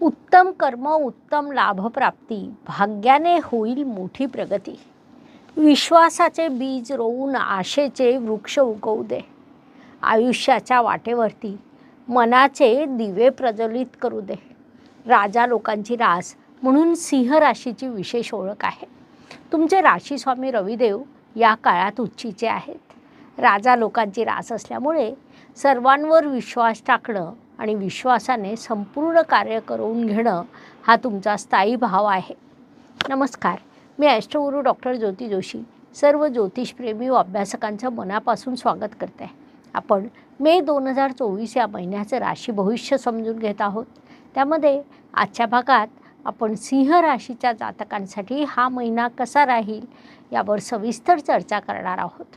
उत्तम कर्म उत्तम लाभप्राप्ती भाग्याने होईल मोठी प्रगती. विश्वासाचे बीज रोवून आशेचे वृक्ष उगवू दे. आयुष्याच्या वाटेवरती मनाचे दिवे प्रज्वलित करू दे. राजा लोकांची रास म्हणून सिंह राशीची विशेष ओळख आहे. तुमचे राशीस्वामी रविदेव या काळात उच्चीचे आहेत. राजा लोकांची रास असल्यामुळे सर्वांवर विश्वास टाकणं आणि विश्वासाने संपूर्ण कार्य करून घेणं हा तुमचा स्थायी भाव आहे. नमस्कार. मी ॲस्ट्रोगुरू डॉक्टर ज्योती जोशी सर्व ज्योतिषप्रेमी व अभ्यासकांचं मनापासून स्वागत करते आपण मे दोन हजार चोवीस या महिन्याचं राशी भविष्य समजून घेत आहोत. त्यामध्ये आजच्या भागात आपण सिंह राशीच्या जातकांसाठी हा महिना कसा राहील यावर सविस्तर चर्चा करणार आहोत.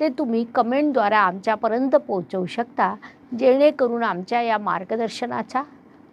ते तुम्ही कमेंटद्वारे आमच्यापर्यंत पोहोचवू शकता जेणेकरून आमच्या या मार्गदर्शनाचा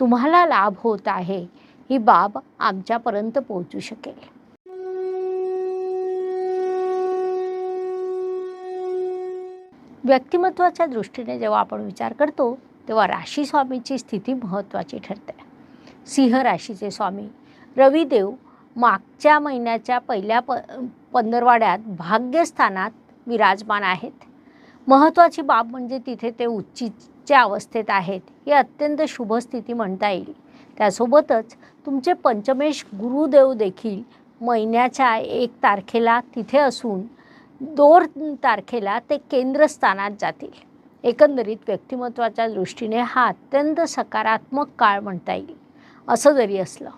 तुम्हाला लाभ होत आहे. ही बाब आमच्यापर्यंत पोहोचू शकेल. व्यक्तिमत्वाच्या दृष्टीने जेव्हा आपण विचार करतो तेव्हा राशी स्वामीची स्थिती महत्त्वाची ठरते. सिंह राशीचे स्वामी रविदेव मागच्या महिन्याच्या पहिल्या प पंधरवाड्यात भाग्यस्थानात विराजमान आहेत. महत्त्वाची बाब म्हणजे तिथे ते उच्चीच्या अवस्थेत आहेत. ही अत्यंत शुभ स्थिती म्हणता येईल. त्यासोबतच तुमचे पंचमेश गुरुदेव देखील महिन्याच्या एक तारखेला तिथे असून दोन तारखेला ते केंद्रस्थानात जातील. एकंदरीत व्यक्तिमत्वाच्या दृष्टीने हा अत्यंत सकारात्मक काळ म्हणता येईल. असं जरी असलं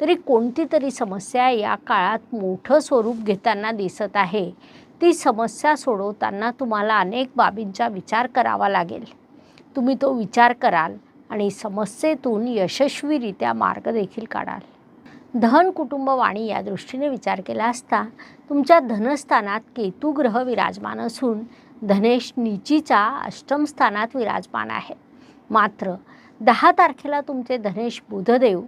तरी कोणती तरी समस्या या काळात मोठं स्वरूप घेताना दिसत आहे. ती समस्या सोडवताना तुम्हाला अनेक बाबींचा विचार करावा लागेल. तुम्ही तो विचार कराल आणि समस्येतून यशस्वीरित्या मार्ग देखील काढाल. धन कुटुंब वाणी या दृष्टीने विचार केला असता तुमच्या धनस्थानात केतू ग्रह विराजमान असून धनेश नीचीचा अष्टम स्थानात विराजमान आहे. मात्र दहा तारखेला तुमचे धनेश बुधदेव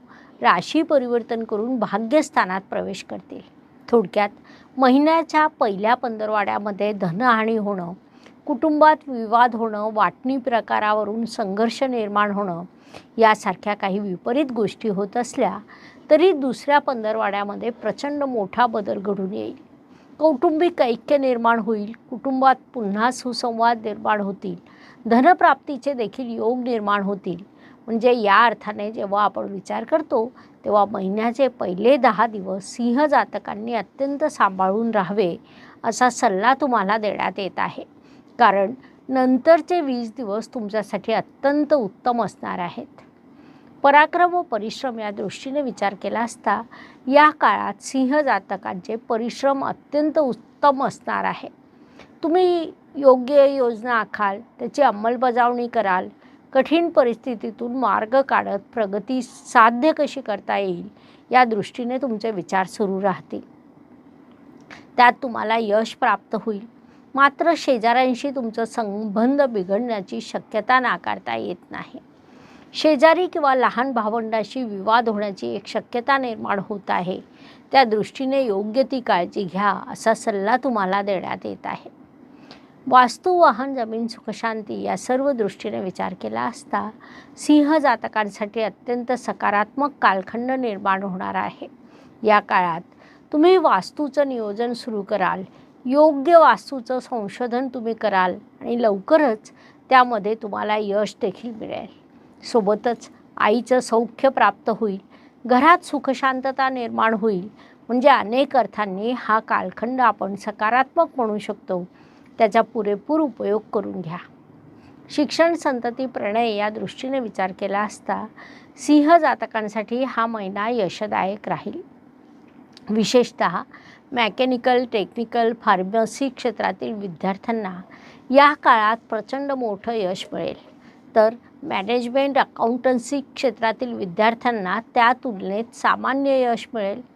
राशी परिवर्तन करून भाग्यस्थानात प्रवेश करतील. थोडक्यात महिन्याच्या पहिल्या पंधरवाड्यामध्ये धनहानी होणं कुटुंबात विवाद होणं वाटणी प्रकारावरून संघर्ष निर्माण होणं यासारख्या काही विपरीत गोष्टी होत असल्या तरी दुसऱ्या पंधरवाड्यामध्ये प्रचंड मोठा बदल घडून येईल. कौटुंबिक ऐक्य निर्माण होईल कुटुंबात पुन्हा सुसंवाद निर्माण होतील धनप्राप्तीचे देखील योग निर्माण होतील म्हणजे या अर्थाने जेव्हा आपण विचार करतो तेव्हा महिन्याचे पहिले दहा दिवस सिंह जातकांनी अत्यंत सांभाळून राहावे असा सल्ला तुम्हाला देण्यात येत आहे. कारण नंतरचे वीस दिवस तुमच्यासाठी अत्यंत उत्तम असणार आहेत. पराक्रम व परिश्रम या दृष्टीने विचार केला असता या काळात सिंह जातकांचे परिश्रम अत्यंत उत्तम असणार आहे. तुम्ही योग्य योजना आखाल त्याची अंमलबजावणी कराल कठीण परिस्थितीतून मार्ग काढत प्रगती साध्य कशी करता येईल या दृष्टीने तुमचे विचार सुरू राहतील. त्यात तुम्हाला यश प्राप्त होईल. मात्र शेजाऱ्यांशी तुमचं संबंध बिघडण्याची शक्यता नाकारता येत नाही. शेजारी किंवा लहान भावंडाशी विवाद होण्याची एक शक्यता निर्माण होत आहे. त्या दृष्टीने योग्य ती काळजी घ्या असा सल्ला तुम्हाला देण्यात येत आहे. वास्तू वाहन जमीन सुखशांती या सर्व दृष्टीने विचार केला असता सिंह जातकांसाठी अत्यंत सकारात्मक कालखंड निर्माण होणार आहे. या काळात तुम्ही वास्तूचं नियोजन सुरू कराल योग्य वास्तूचं संशोधन तुम्ही कराल आणि लवकरच त्यामध्ये तुम्हाला यश देखील मिळेल. सोबतच आईचं सौख्य प्राप्त होईल घरात सुखशांतता निर्माण होईल. म्हणजे अनेक अर्थांनी हा कालखंड आपण सकारात्मक म्हणू शकतो. त्याचा पुरेपूर उपयोग करून घ्या. शिक्षण संतती प्रणय या दृष्टीने विचार केला असता सिंह जातकांसाठी हा महिना यशदायक राहील. विशेषत मॅकॅनिकल टेक्निकल फार्मसी क्षेत्रातील विद्यार्थ्यांना या काळात प्रचंड मोठं यश मिळेल. तर मॅनेजमेंट अकाउंटन्सी क्षेत्रातील विद्यार्थ्यांना त्या तुलनेत सामान्य यश मिळेल.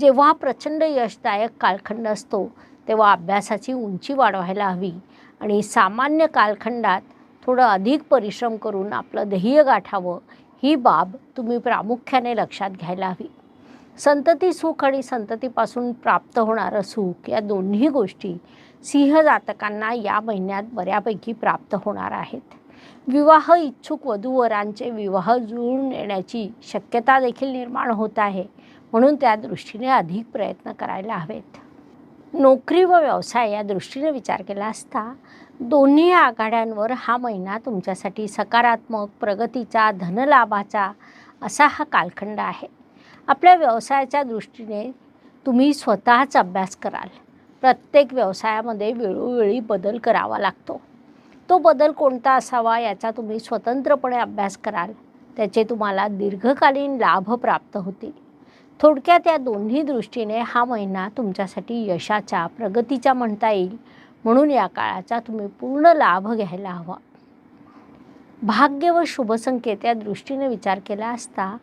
जेव्हा प्रचंड यशदायक कालखंड असतो तेव्हा अभ्यासाची उंची वाढवायला हवी आणि सामान्य कालखंडात थोडं अधिक परिश्रम करून आपलं ध्येय गाठावं ही बाब तुम्ही प्रामुख्याने लक्षात घ्यायला हवी. संतती सुख आणि संततीपासून प्राप्त होणारं सुख या दोन्ही गोष्टी सिंह जातकांना या महिन्यात बऱ्यापैकी प्राप्त होणार आहेत. विवाह इच्छुक वधूवरांचे विवाह जुळून येण्याची शक्यता देखील निर्माण होत आहे. म्हणून त्या दृष्टीने अधिक प्रयत्न करायला हवेत. नोकरी व व्यवसाय या दृष्टीने विचार केला असता दोन्ही आघाड्यांवर हा महिना तुमच्यासाठी सकारात्मक प्रगतीचा धनलाभाचा असा हा कालखंड आहे. आपल्या व्यवसायाच्या दृष्टीने तुम्ही स्वतःच अभ्यास कराल. प्रत्येक व्यवसायामध्ये वेळोवेळी बदल करावा लागतो. तो बदल कोणता असावा याचा तुम्ही स्वतंत्रपणे अभ्यास कराल. त्याचे तुम्हाला दीर्घकालीन लाभ प्राप्त होतील. थोडक्यात या दोन्ही दृष्टीने हा महिना तुमच्यासाठी यशाचा प्रगतीचा म्हणता येईल. म्हणून या काळाचा तुम्ही पूर्ण लाभ घ्यायला हवा. भाग्य व शुभसंकेत या दृष्टीने विचार केला असता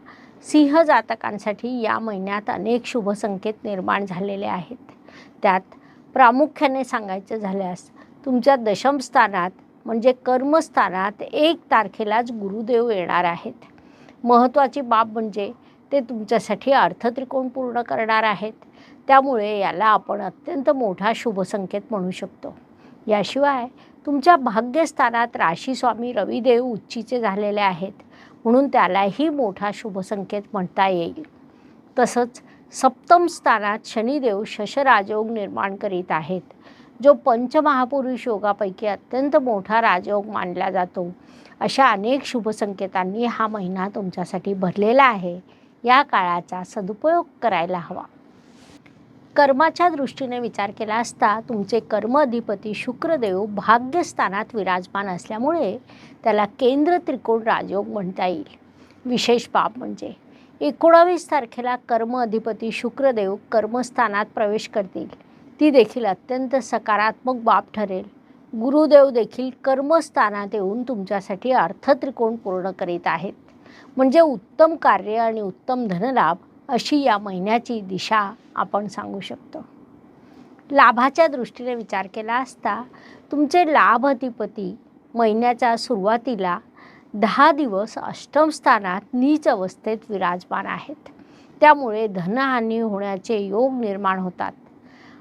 सिंह जातकांसाठी या महिन्यात अनेक शुभसंकेत निर्माण झालेले आहेत. त्यात प्रामुख्याने सांगायचं झाल्यास तुमच्या दशमस्थानात म्हणजे कर्मस्थानात एक तारखेलाच गुरुदेव येणार आहेत. महत्त्वाची बाब म्हणजे ते तुमच्यासाठी अर्थत्रिकोण पूर्ण करणार आहेत. त्यामुळे याला आपण अत्यंत मोठा शुभसंकेत म्हणू शकतो. याशिवाय तुमच्या भाग्यस्थानात राशीस्वामी रविदेव उच्चीचे झालेले आहेत म्हणून त्यालाही मोठा शुभसंकेत म्हणता येईल. तसंच सप्तम स्थानात शनिदेव शशराजयोग निर्माण करीत आहेत जो पंचमहापुरुष योगापैकी अत्यंत मोठा राजयोग मानला जातो. अशा अनेक शुभसंकेतांनी हा महिना तुमच्यासाठी भरलेला आहे. या काळाचा सदुपयोग करायला हवा. कर्माच्या दृष्टीने विचार केला असता तुमचे कर्म अधिपती शुक्रदेव भाग्यस्थानात विराजमान असल्यामुळे त्याला केंद्र त्रिकोण राजयोग म्हणता येईल. विशेष बाब म्हणजे एकोणावीस तारखेला कर्म अधिपती शुक्रदेव कर्मस्थानात प्रवेश करतील. ती देखील अत्यंत सकारात्मक बाब ठरेल. गुरुदेव देखील कर्मस्थानात येऊन तुमच्यासाठी अर्थत्रिकोण पूर्ण करीत आहेत. म्हणजे उत्तम कार्य आणि उत्तम धनलाभ अशी या महिन्याची दिशा आपण सांगू शकतो. लाभाच्या दृष्टीने विचार केला असता तुमचे लाभ अधिपती महिन्याच्या सुरुवातीला दहा दिवस अष्टम स्थानात नीच अवस्थेत विराजमान आहेत. त्यामुळे धनहानी होण्याचे योग निर्माण होतात.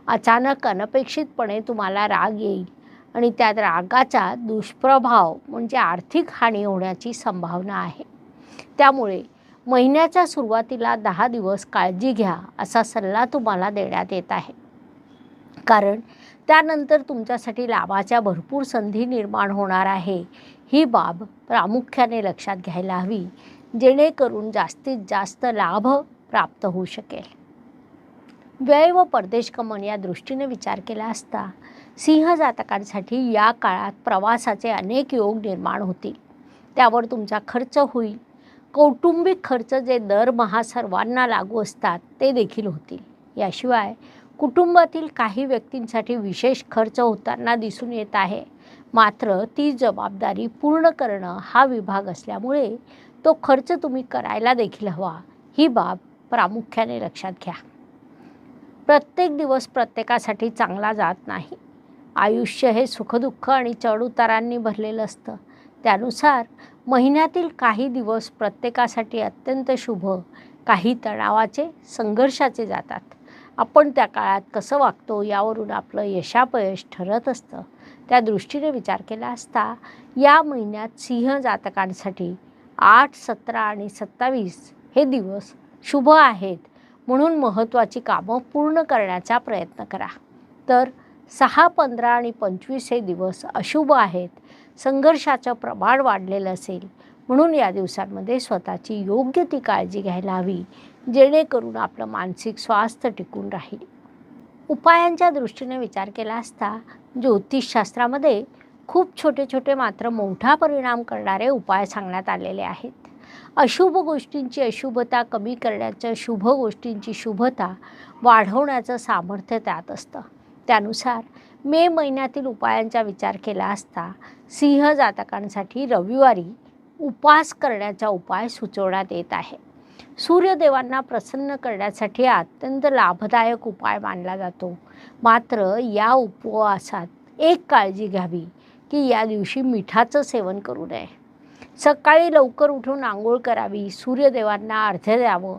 अचानक अनपेक्षितपणे तुम्हाला राग येईल आणि त्यात रागाचा दुष्प्रभाव म्हणजे आर्थिक हानी होण्याची संभावना आहे. त्यामुळे महिन्याच्या सुरुवातीला दहा दिवस काळजी घ्या असा सल्ला तुम्हाला देण्यात येत आहे. कारण त्यानंतर तुमच्यासाठी लाभाच्या भरपूर संधी निर्माण होणार आहे. ही बाब प्रामुख्याने लक्षात घ्यायला हवी जेणेकरून जास्तीत जास्त लाभ प्राप्त होऊ शकेल. व्यय व परदेशगमन या दृष्टीने विचार केला असता सिंह जातकांसाठी या काळात प्रवासाचे अनेक योग निर्माण होतील. त्यावर तुमचा खर्च होईल. कौटुंबिक खर्च जे दरमहा सर्वांना लागू असतात ते देखील होतील. याशिवाय कुटुंबातील काही व्यक्तींसाठी विशेष खर्च होताना दिसून येत आहे. मात्र ती जबाबदारी पूर्ण करणं हा विभाग असल्यामुळे तो खर्च तुम्ही करायला देखील हवा. ही बाब प्रामुख्याने लक्षात घ्या. प्रत्येक दिवस प्रत्येकासाठी चांगला जात नाही. आयुष्य हे सुखदुःख आणि चढउतारांनी भरलेलं असतं. त्यानुसार महिन्यातील काही दिवस प्रत्येकासाठी अत्यंत शुभ. काही तणावाचे संघर्षाचे जातात. आपण त्या काळात कसं वागतो यावरून आपलं यशापयश ठरत असतं. त्या दृष्टीने विचार केला असता या महिन्यात सिंह जातकांसाठी आठ सतरा आणि सत्तावीस हे दिवस शुभ आहेत. म्हणून महत्त्वाची कामं पूर्ण करण्याचा प्रयत्न करा. तर सहा पंधरा आणि पंचवीस हे दिवस अशुभ आहेत. संघर्षाचं प्रमाण वाढलेलं असेल. म्हणून या दिवसांमध्ये स्वतःची योग्य ती काळजी घ्यायला हवी जेणेकरून आपलं मानसिक स्वास्थ्य टिकून राहील. उपायांच्या दृष्टीने विचार केला असता ज्योतिषशास्त्रामध्ये खूप छोटे छोटे मात्र मोठा परिणाम करणारे उपाय सांगण्यात आलेले आहेत. अशुभ गोष्टींची अशुभता कमी करण्याचं शुभ गोष्टींची शुभता वाढवण्याचं सामर्थ्य त्यात असतं. त्यानुसार मे महिन्यातील उपायांचा विचार केला असता सिंह जातकांसाठी रविवारी उपवास करण्याचा उपाय सुचवण्यात येत आहे. सूर्यदेवांना प्रसन्न करण्यासाठी अत्यंत लाभदायक उपाय मानला जातो. मात्र या उपवासात एक काळजी घ्यावी की या दिवशी मिठाचं सेवन करू नये. सकाळी लवकर उठून आंघोळ करावी सूर्यदेवांना अर्ध्य द्यावं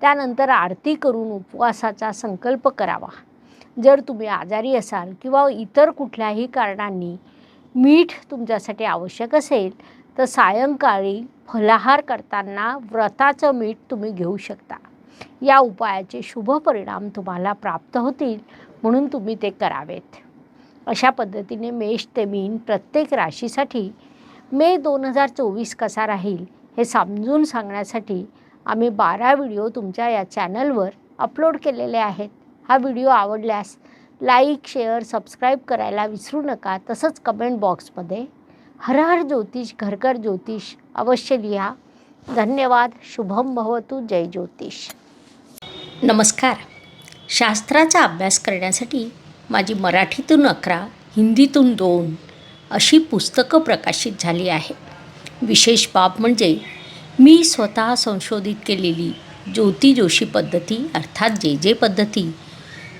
त्यानंतर आरती करून उपवासाचा संकल्प करावा. जर तुम्ही आजारी असाल किंवा इतर कुठल्याही कारणांनी मीठ तुमच्यासाठी आवश्यक असेल तर सायंकाळी फलाहार करताना व्रताचं मीठ तुम्ही घेऊ शकता. या उपायाचे शुभ परिणाम तुम्हाला प्राप्त होतील म्हणून तुम्ही ते करावेत. अशा पद्धतीने मेष ते मीन प्रत्येक राशीसाठी मे दोन हजार चोवीस कसा राहील हे समजून सांगण्यासाठी आम्ही बारा व्हिडिओ तुमच्या या चॅनलवर अपलोड केलेले आहेत. हा व्हिडिओ आवडल्यास लाईक शेअर सबस्क्राईब करायला विसरू नका. तसंच कमेंट बॉक्समध्ये हर हर ज्योतिष घरघर ज्योतिष अवश्य लिहा. धन्यवाद. शुभम भवतु. जय ज्योतिष. नमस्कार. शास्त्राचा अभ्यास करण्यासाठी माझी मराठीतून अकरा हिंदीतून दोन अशी पुस्तकं प्रकाशित झाली आहे विशेष बाब म्हणजे मी स्वतः संशोधित केलेली ज्योती जोशी पद्धती अर्थात जे जे पद्धती